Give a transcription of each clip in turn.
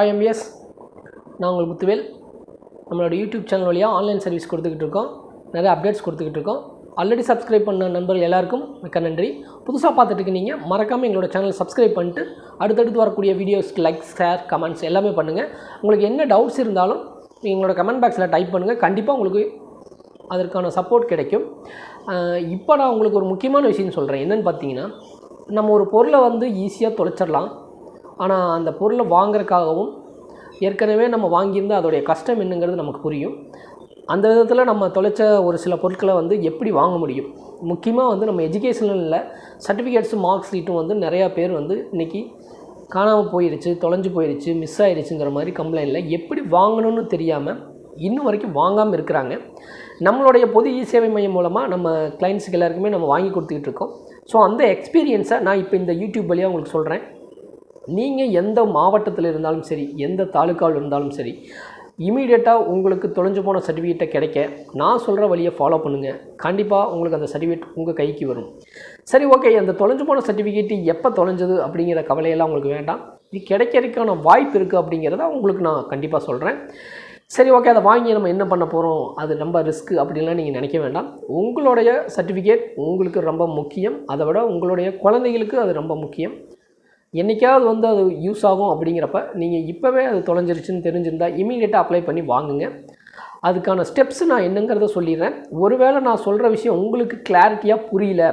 Hi MS நான் உங்கள் முத்துவேல். நம்மளோட யூடியூப் சேனல் வழியாக ஆன்லைன் சர்வீஸ் கொடுத்துக்கிட்டு இருக்கோம். நிறைய அப்டேட்ஸ் கொடுத்துக்கிட்டு இருக்கோம். ஆல்ரெடி சப்ஸ்கிரைப் பண்ண நண்பர்கள் எல்லாருக்கும் மிக்க நன்றி. புதுசாக பார்த்துட்டு இருக்கீங்க மறக்காமல் எங்களோட சேனல் சப்ஸ்கிரைப் பண்ணிட்டு அடுத்தடுத்து வரக்கூடிய வீடியோஸ்க்கு லைக் ஷேர் கமெண்ட்ஸ் எல்லாமே பண்ணுங்கள் உங்களுக்கு என்ன டவுட்ஸ் இருந்தாலும் எங்களோட கமெண்ட் பாக்ஸில் டைப் பண்ணுங்கள் கண்டிப்பாக உங்களுக்கு அதற்கான சப்போர்ட் கிடைக்கும். இப்போ நான் உங்களுக்கு ஒரு முக்கியமான விஷயம் சொல்கிறேன் என்னென்னு பார்த்தீங்கன்னா நம்ம ஒரு பொருளை வந்து ஈஸியாக தொலைச்சிடலாம். ஆனால் அந்த பொருளை வாங்குறதுக்காகவும் ஏற்கனவே நம்ம வாங்கியிருந்தால் அதோடைய கஷ்டம் என்னங்கிறது நமக்கு புரியும். அந்த விதத்தில் நம்ம தொலைச்ச ஒரு சில பொருட்களை வந்து எப்படி வாங்க முடியும்? முக்கியமாக வந்து நம்ம எஜுகேஷனில் சர்டிஃபிகேட்ஸும் மார்க் ஷீட்டும் வந்து நிறையா பேர் வந்து இன்றைக்கி காணாமல் போயிடுச்சு தொலைஞ்சு போயிடுச்சு மிஸ் ஆயிருச்சுங்கிற மாதிரி கம்ப்ளைண்டில் எப்படி வாங்கணும்னு தெரியாமல் இன்னும் வரைக்கும் வாங்காமல் இருக்கிறாங்க. நம்மளுடைய பொது இ சேவை மையம் மூலமாக நம்ம கிளைண்ட்ஸுக்கு எல்லாருக்குமே நம்ம வாங்கி கொடுத்துக்கிட்டு இருக்கோம். ஸோ அந்த எக்ஸ்பீரியன்ஸை நான் இப்போ இந்த யூடியூப் வழியாக உங்களுக்கு சொல்கிறேன் நீங்கள் எந்த மாவட்டத்தில் இருந்தாலும் சரி எந்த தாலுக்காவில் இருந்தாலும் சரி இமீடியட்டாக உங்களுக்கு தொலைஞ்சு போன சர்டிஃபிகேட்டை கிடைக்க நான் சொல்கிற வழியை ஃபாலோ பண்ணுங்கள் கண்டிப்பாக உங்களுக்கு அந்த சர்டிஃபிகேட் உங்கள் கைக்கு வரும். சரி ஓகே அந்த தொலைஞ்சு போன சர்டிஃபிகேட்டு எப்போ தொலைஞ்சது அப்படிங்கிற கவலையெல்லாம் உங்களுக்கு வேண்டாம். இது கிடைக்கிறதுக்கான வாய்ப்பு இருக்குது அப்படிங்கிறத உங்களுக்கு நான் கண்டிப்பாக சொல்கிறேன் சரி ஓகே அதை வாங்கி நம்ம என்ன பண்ண போகிறோம் அது ரொம்ப ரிஸ்க்கு அப்படின்லாம் நீங்கள் நினைக்க வேண்டாம். உங்களுடைய சர்டிஃபிகேட் உங்களுக்கு ரொம்ப முக்கியம். அதை விட உங்களுடைய குழந்தைகளுக்கு அது ரொம்ப முக்கியம். என்றைக்காவது வந்து அது யூஸ் ஆகும் அப்படிங்கிறப்ப நீங்கள் இப்போவே அது தொலைஞ்சிருச்சுன்னு தெரிஞ்சிருந்தால் இமீடியட்டாக அப்ளை பண்ணி வாங்குங்க. அதுக்கான ஸ்டெப்ஸ் நான் என்னங்கிறத சொல்லிடுறேன். ஒருவேளை நான் சொல்கிற விஷயம் உங்களுக்கு கிளாரிட்டியாக புரியல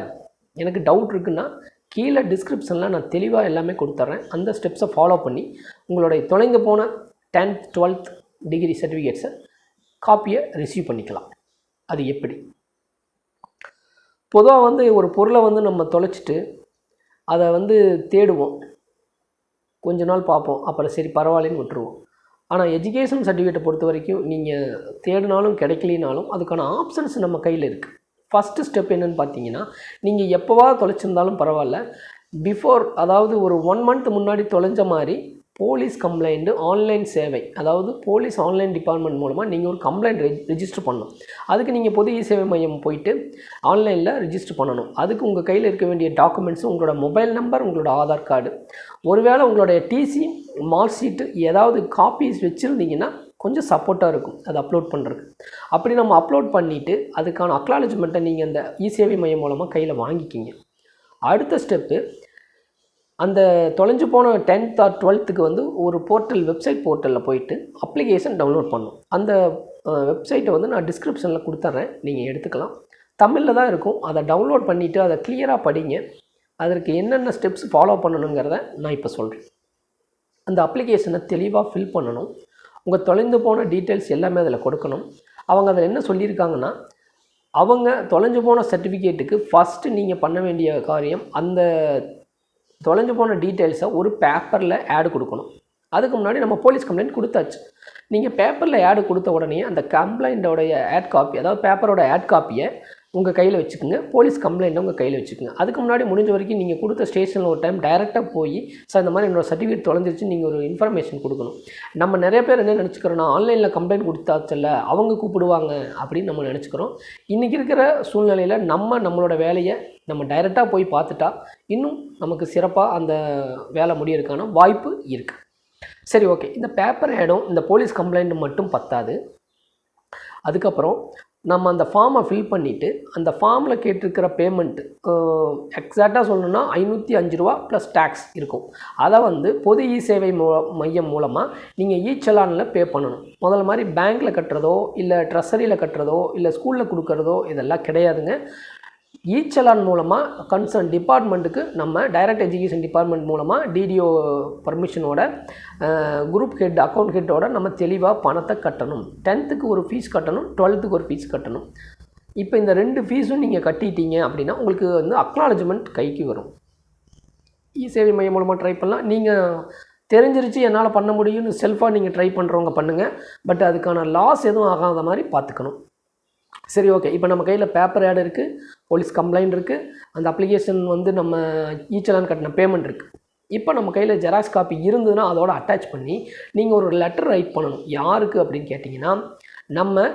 எனக்கு டவுட் இருக்குன்னா கீழே டிஸ்கிரிப்ஷனில் நான் தெளிவாக எல்லாமே கொடுத்துட்றேன். அந்த ஸ்டெப்ஸை ஃபாலோ பண்ணி உங்களுடைய தொலைந்து போன டென்த் டுவெல்த் டிகிரி சர்டிஃபிகேட்ஸை காப்பியை ரிசீவ் பண்ணிக்கலாம். அது எப்படி? பொதுவாக வந்து ஒரு பொருளை வந்து நம்ம தொலைச்சிட்டு அதை வந்து தேடுவோம். கொஞ்ச நாள் பார்ப்போம். அப்புறம் சரி பரவாயில்லன்னு விட்டுருவோம். ஆனால் எஜுகேஷன் சர்டிஃபிகேட்டை பொறுத்த வரைக்கும் நீங்கள் தேடினாலும் கிடைக்கலினாலும் அதுக்கான ஆப்ஷன்ஸ் நம்ம கையில் இருக்குது ஃபஸ்ட்டு ஸ்டெப் என்னென்னு பார்த்தீங்கன்னா நீங்கள் எப்போவா தொலைச்சிருந்தாலும் பரவாயில்ல. பிஃபோர் அதாவது ஒரு ஒன் மந்த் முன்னாடி தொலைஞ்ச மாதிரி போலீஸ் கம்ப்ளைண்ட்டு ஆன்லைன் சேவை. அதாவது போலீஸ் ஆன்லைன் டிபார்ட்மெண்ட் மூலமாக நீங்கள் ஒரு கம்ப்ளைண்ட் ரிஜிஸ்டர் பண்ணணும். அதுக்கு நீங்கள் பொது இ சேவை மையம் போயிட்டு ஆன்லைனில் ரிஜிஸ்டர் பண்ணணும். அதுக்கு உங்கள் கையில் இருக்க வேண்டிய டாக்குமெண்ட்ஸ் உங்களோட மொபைல் நம்பர் உங்களோட ஆதார் கார்டு. ஒருவேளை உங்களுடைய டிசி மார்க் ஷீட்டு ஏதாவது காப்பீஸ் வச்சுருந்தீங்கன்னா கொஞ்சம் சப்போர்ட்டாக இருக்கும். அதை அப்லோட் பண்ணுறதுக்கு அப்படி நம்ம அப்லோட் பண்ணிவிட்டு அதுக்கான அக்னாலஜ்மெண்ட்டை நீங்கள் அந்த இ சேவை மையம் மூலமாக கையில் வாங்கிக்கிங்க. அடுத்த ஸ்டெப்பு அந்த தொலைஞ்சு போன டென்த் ஆர் டுவெல்த்துக்கு வந்து ஒரு போர்ட்டல் வெப்சைட் போர்ட்டலில் போயிட்டு அப்ளிகேஷன் டவுன்லோட் பண்ணும். அந்த வெப்சைட்டை வந்து நான் டிஸ்கிரிப்ஷனில் கொடுத்துட்றேன் நீங்கள் எடுத்துக்கலாம். தமிழில் தான் இருக்கும். அதை டவுன்லோட் பண்ணிவிட்டு அதை கிளியராக படிங்க. அதற்கு என்னென்ன ஸ்டெப்ஸ் ஃபாலோ பண்ணணுங்கிறத நான் இப்போ சொல்கிறேன் அந்த அப்ளிகேஷனை தெளிவாக ஃபில் பண்ணணும். உங்கள் தொலைந்து போன டீட்டெயில்ஸ் எல்லாமே அதில் கொடுக்கணும். அவங்க அதில் என்ன சொல்லியிருக்காங்கன்னா அவங்க தொலைஞ்சு போன சர்டிஃபிகேட்டுக்கு ஃபஸ்ட்டு நீங்கள் பண்ண வேண்டிய காரியம் அந்த தொலைஞ்சு போன டீட்டெயில்ஸை ஒரு பேப்பரில் ஆடு கொடுக்கணும். அதுக்கு முன்னாடி நம்ம போலீஸ் கம்ப்ளைண்ட் கொடுத்தாச்சு. நீங்கள் பேப்பரில் ஆடு கொடுத்த உடனே அந்த கம்ப்ளைண்ட்டோடைய ஆட் காப்பி அதாவது பேப்பரோட ஆட் காப்பியை உங்கள் கையில் வச்சுக்கோங்க. போலீஸ் கம்ப்ளைண்ட்டை உங்கள் கையில் வச்சுக்கோங்க. அதுக்கு முன்னாடி முடிஞ்ச வரைக்கும் நீங்கள் கொடுத்த ஸ்டேஷனில் ஒரு டைம் டைரெக்டாக போய் சார் இந்த மாதிரி என்னோடய சர்டிஃபிகேட் தொலைஞ்சிருச்சு நீங்கள் ஒரு இன்ஃபர்மேஷன் கொடுக்கணும். நம்ம நிறைய பேர் என்ன நினச்சிக்கிறோன்னா ஆன்லைனில் கம்ப்ளைண்ட் கொடுத்தாச்சல்ல அவங்க கூப்பிடுவாங்க. அப்படின்னு நம்ம நினச்சிக்கிறோம். இன்றைக்கி இருக்கிற சூழ்நிலையில் நம்ம நம்மளோட வேலையை நம்ம டைரெக்டாக போய் பார்த்துட்டா இன்னும் நமக்கு சிறப்பாக அந்த வேலை முடியறதுக்கான வாய்ப்பு இருக்குது சரி ஓகே. இந்த பேப்பர் இடம் இந்த போலீஸ் கம்ப்ளைண்ட் மட்டும் பத்தாது. அதுக்கப்புறம் நம்ம அந்த ஃபார்மை ஃபில் பண்ணிவிட்டு அந்த ஃபார்மில் கேட்டிருக்கிற பேமெண்ட்டு எக்ஸாக்டாக சொல்லணும்னா ஐநூற்றி அஞ்சு ரூபா ப்ளஸ் டேக்ஸ் இருக்கும். அதை வந்து பொது இ சேவை மூ மையம் மூலமாக நீங்கள் இ செலானில் பே பண்ணணும். முதல்ல மாதிரி பேங்க்கில் கட்டுறதோ இல்லை ட்ரெஸரியில் கட்டுறதோ இல்லை ஸ்கூலில் கொடுக்குறதோ இதெல்லாம் கிடையாதுங்க. ஈச்சலான் மூலமாக கன்சர்ன் டிபார்ட்மெண்ட்டுக்கு நம்ம டைரக்ட் எஜுகேஷன் டிபார்ட்மெண்ட் மூலமாக டிடிஓ பர்மிஷனோட குரூப் ஹெட் அக்கௌண்ட் ஹெட்டோட நம்ம தெளிவாக பணத்தை கட்டணும். டென்த்துக்கு ஒரு ஃபீஸ் கட்டணும் டுவெல்த்துக்கு ஒரு ஃபீஸ் கட்டணும். இப்போ இந்த ரெண்டு ஃபீஸும் நீங்கள் கட்டிட்டீங்க அப்படின்னா உங்களுக்கு வந்து அக்னாலஜ்மெண்ட் கைக்கு வரும். இ சேவை மையம் மூலமாக ட்ரை பண்ணலாம். நீங்கள் தெரிஞ்சிருச்சு என்னால் பண்ண முடியும்னு செல்ஃபாக நீங்கள் ட்ரை பண்ணுறவங்க பண்ணுங்கள் பட் அதுக்கான லாஸ் எதுவும் ஆகாத மாதிரி பார்த்துக்கணும். சரி ஓகே இப்போ நம்ம கையில் பேப்பர் ஆட் இருக்குது போலீஸ் கம்ப்ளைண்ட் இருக்குது அந்த அப்ளிகேஷன் வந்து நம்ம ஈச்சலான் கட்டின பேமெண்ட் இருக்குது இப்போ நம்ம கையில் ஜெராக்ஸ் காப்பி இருந்ததுன்னா அதோட அட்டாச் பண்ணி நீங்கள் ஒரு லெட்டர் ரைட் பண்ணணும். யாருக்கு அப்படின்னு கேட்டிங்கன்னா நம்ம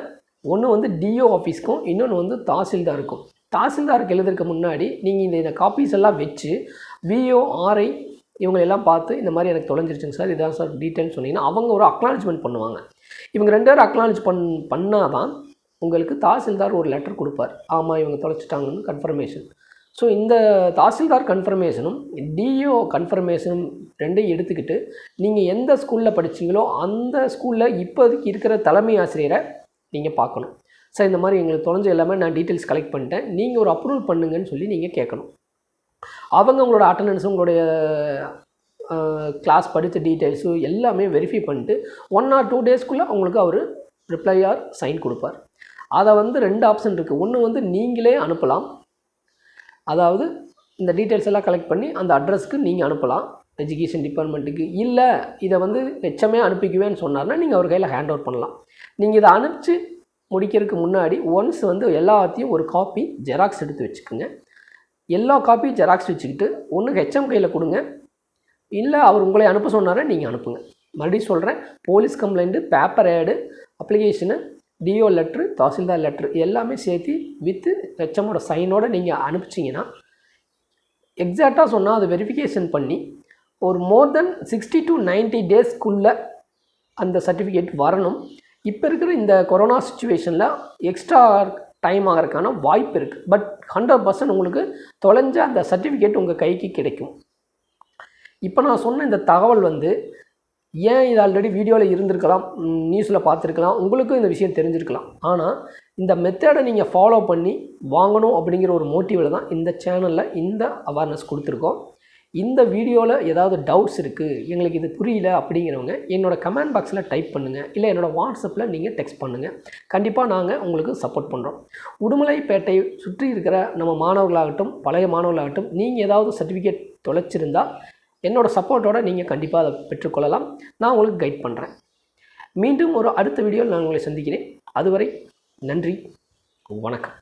ஒன்று வந்து டிஓ ஆஃபீஸ்க்கும் இன்னொன்று வந்து தாசில்தாருக்கும். தாசில்தாருக்கு எழுதுறதுக்கு முன்னாடி நீங்கள் இந்த இந்த காப்பீஸ் எல்லாம் வச்சு விஓ ஆர்ஐ இவங்களெல்லாம் பார்த்து இந்த மாதிரி எனக்கு தொலைஞ்சிருச்சுங்க சார் இதான் சார் டீட்டெயில்ஸ் சொன்னீங்கன்னா அவங்க ஒரு அக்னாலஜ்மெண்ட் பண்ணுவாங்க. இவங்க ரெண்டு பேரும் அக்னாலஜ் பண் பண்ணால் தான் உங்களுக்கு தாசில்தார் ஒரு லெட்டர் கொடுப்பார். ஆமாம் இவங்க தொலைச்சிட்டாங்கன்னு கன்ஃபர்மேஷன் ஸோ இந்த தாசில்தார் கன்ஃபர்மேஷனும் டிஓ கன்ஃபர்மேஷனும் ரெண்டையும் எடுத்துக்கிட்டு நீங்கள் எந்த ஸ்கூலில் படிச்சிங்களோ அந்த ஸ்கூலில் இப்போதைக்கு இருக்கிற தலைமை ஆசிரியரை நீங்கள் பார்க்கணும். சார் இந்த மாதிரி எங்களுக்கு தொலைஞ்ச எல்லாமே நான் டீட்டெயில்ஸ் கலெக்ட் பண்ணிட்டேன். நீங்கள் ஒரு அப்ரூவல் பண்ணுங்கன்னு சொல்லி நீங்கள் கேட்கணும். அவங்க உங்களோட அட்டண்டன்ஸ் உங்களுடைய கிளாஸ் படித்த டீட்டெயில்ஸு எல்லாமே வெரிஃபை பண்ணிட்டு ஒன் ஆர் டூ டேஸ்க்குள்ளே அவங்களுக்கு அவர் ரிப்ளை ஆர் சைன் கொடுப்பார். அதை வந்து ரெண்டு ஆப்ஷன் இருக்குது ஒன்று வந்து நீங்களே அனுப்பலாம். அதாவது இந்த டீட்டெயில்ஸ் எல்லாம் கலெக்ட் பண்ணி அந்த அட்ரஸ்க்கு நீங்கள் அனுப்பலாம். எஜுகேஷன் டிபார்ட்மெண்ட்டுக்கு இல்லை இதை வந்து எச்சமே அனுப்பிக்குவேன்னு சொன்னார்னா நீங்கள் அவர் கையில் ஹேண்ட் ஓவர் பண்ணலாம். நீங்கள் இதை அனுப்பிச்சு முடிக்கிறதுக்கு முன்னாடி ஒன்ஸ் வந்து எல்லாத்தையும் ஒரு காப்பி ஜெராக்ஸ் எடுத்து வச்சுக்கோங்க. எல்லா காப்பியும் ஜெராக்ஸ் வச்சுக்கிட்டு ஒன்று ஹெச்எம் கையில் கொடுங்க. இல்லை அவர் உங்களை அனுப்ப சொன்னாரா நீங்கள் அனுப்புங்க. மறுபடியும் சொல்கிறேன் police complaint paper ad application DO letter tahsildar letter எல்லாமே சேர்த்து வித்து ஹெச்எம்மோட சைனோட நீங்கள் அனுப்பிச்சிங்கன்னா எக்ஸாக்டாக சொன்னால் அதை வெரிஃபிகேஷன் பண்ணி ஒரு மோர் தென் சிக்ஸ்டி டு 90 டேஸ்க்குள்ளே அந்த சர்டிஃபிகேட் வரணும். இப்போ இருக்கிற இந்த கொரோனா சுச்சுவேஷனில் எக்ஸ்ட்ரா டைம் ஆகிறதுக்கான வாய்ப்பு இருக்குது பட் ஹண்ட்ரட் பர்சன்ட் உங்களுக்கு தொலைஞ்ச அந்த சர்டிஃபிகேட் உங்கள் கைக்கு கிடைக்கும். இப்போ நான் சொன்ன இந்த தகவல் வந்து ஏன் இது ஆல்ரெடி வீடியோவில் இருந்திருக்கலாம் நியூஸில் பார்த்துருக்கலாம் உங்களுக்கும் இந்த விஷயம் தெரிஞ்சிருக்கலாம். ஆனால் இந்த மெத்தடை நீங்கள் ஃபாலோ பண்ணி வாங்கணும் அப்படிங்கிற ஒரு மோட்டிவில் தான் இந்த சேனலில் இந்த அவேர்னஸ் கொடுத்துருக்கோம். இந்த வீடியோவில் ஏதாவது டவுட்ஸ் இருக்குது எங்களுக்கு இது புரியல அப்படிங்கிறவங்க என்னோட கமெண்ட் பாக்ஸில் டைப் பண்ணுங்கள் இல்லை என்னோடய வாட்ஸ்அப்பில் நீங்கள் டெக்ஸ்ட் பண்ணுங்கள் கண்டிப்பாக நாங்கள் உங்களுக்கு சப்போர்ட் பண்ணுறோம் உடுமலைப்பேட்டை சுற்றி இருக்கிற நம்ம மாணவர்களாகட்டும் பழைய மாணவர்களாகட்டும் நீங்கள் ஏதாவது சர்டிஃபிகேட் தொலைச்சிருந்தால் என்னோடய சப்போர்ட்டோடு நீங்கள் கண்டிப்பாக அதை பெற்றுக்கொள்ளலாம். நான் உங்களுக்கு கைட் பண்ணுறேன் மீண்டும் ஒரு அடுத்த வீடியோவில் நான் உங்களை சந்திக்கிறேன். அதுவரை நன்றி. வணக்கம்.